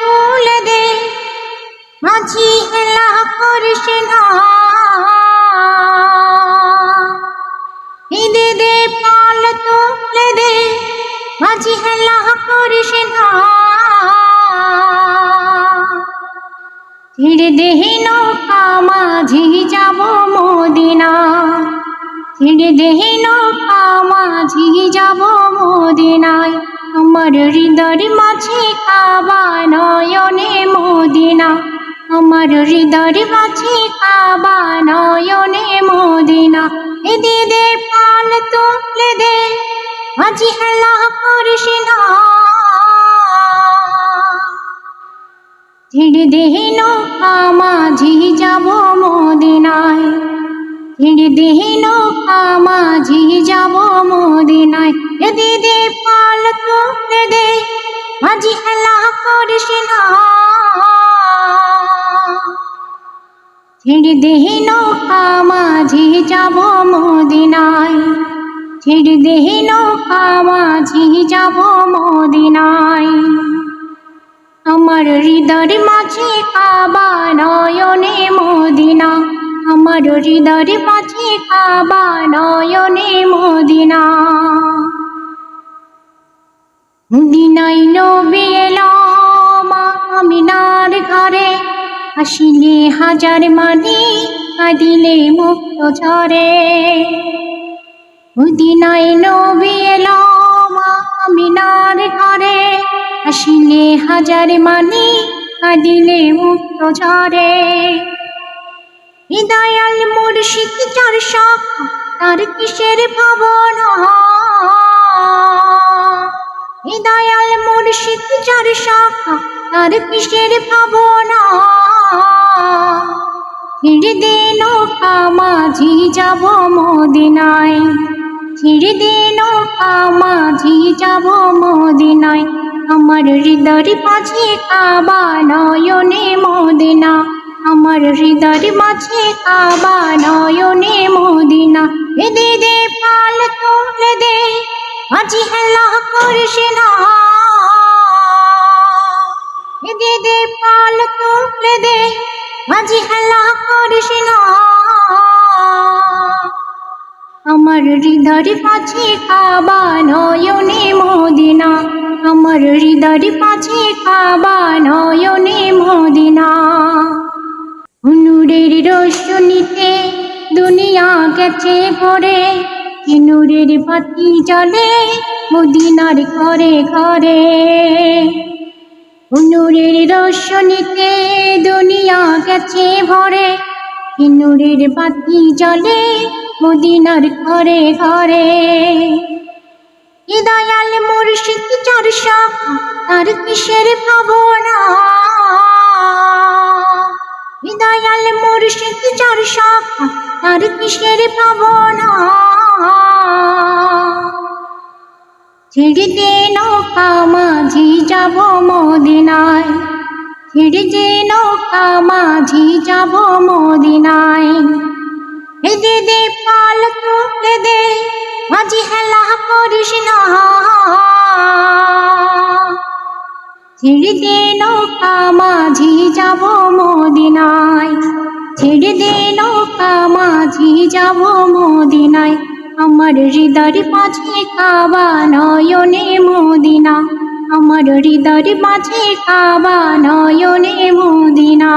তুলে দে মাঝি এলা করিস না দে পাল তুলে দে মাঝি এলা করিস না ছিড়ে দেহি নৌকা মাঝি যাব মদিনা। ছিড়ে দেহি নৌকা মাঝি যাব আমার হৃদয় মাঝে কাবা নয়নে মদিনা। আমার হৃদয় মাঝে কাবা নয়নে মদিনা। এ দে পাল তুলে দে মাঝি হেলা করিস না ছেড়ে দেহি নৌকা যাব মদিনায় মাঝি হেলা করিস ছেড়ে দেহি নৌকা, মাঝি যাব মদিনায়। ছেড়ে দেহি নৌকা, মাঝি যাব মদিনায়। আমার হৃদয় মাঝে কাবা নয়নে মদিনা। আমার হৃদয় মাঝে কাবা নয়নে মদিনা। মদিনাই আসিলে হাজার মানি, কাঁদিলে মুক্ত ঝরে। মদিনায় নবী এলো মা আমিনার ঘরে, আসিলে হাজার মানি, কাঁদিলে মুক্ত ঝরে। হৃদয়াল মুর্শিদ চার শাখা তার কিসের ভাবনা? হৃদয়াল মুর্শিদ চার শাখা তার কিসের ভাবনা? ছেড়ে দে নৌকা মাঝি যাব মদিনায়। ছেড়ে দে নৌকা মাঝি যাব মদিনায়। আমার হৃদয় মাঝে কাবা নয়নে মদিনা। আমার হৃদয় মাঝে কাবা নয়নে মদিনা। এ দে দে পাল তুলে দে মাঝি হেলা করিস না। এ দে দে পাল তুলে দে মাঝি হেলা করিস না। আমার হৃদয় পাছে কাবা নয়নে মদিনা। আমার হৃদয় পাছে কাবা নয়নে মদিনা। নুরের রোশনীতে দুনিয়া গেছে ভরে। কি নূরের বাতি জ্বলে মদিনার ঘরে ঘরে। নূরের রোশনীতে দুনিয়া গেছে ভরে। কি নূরের বাতি জ্বলে মদিনার ঘরে ঘরে। হৃদয়াল মুর্শিদ চার শাখা তার কিসের ভাবনা? হৃদয়াল মুর্শিদ চার শাখা তার কিসের ভাবনা? ছেড়ে দে নৌকা মাঝি যাব মদিনায়। ছেড়ে দে নৌকা মাঝি যাব মদিনায়। এ দে দে পাল তুলে দে, মাঝি হেলা করিস না। ছেড়ে দে নৌকা মাঝি যাব মদিনায়। ছেড়ে দে নৌকা মাঝি যাব মদিনায়। আমার হৃদয় মাঝে কাবা নয়নে মোদিনা। আমার হৃদয় মাঝে কাবা নয়নে মদিনা।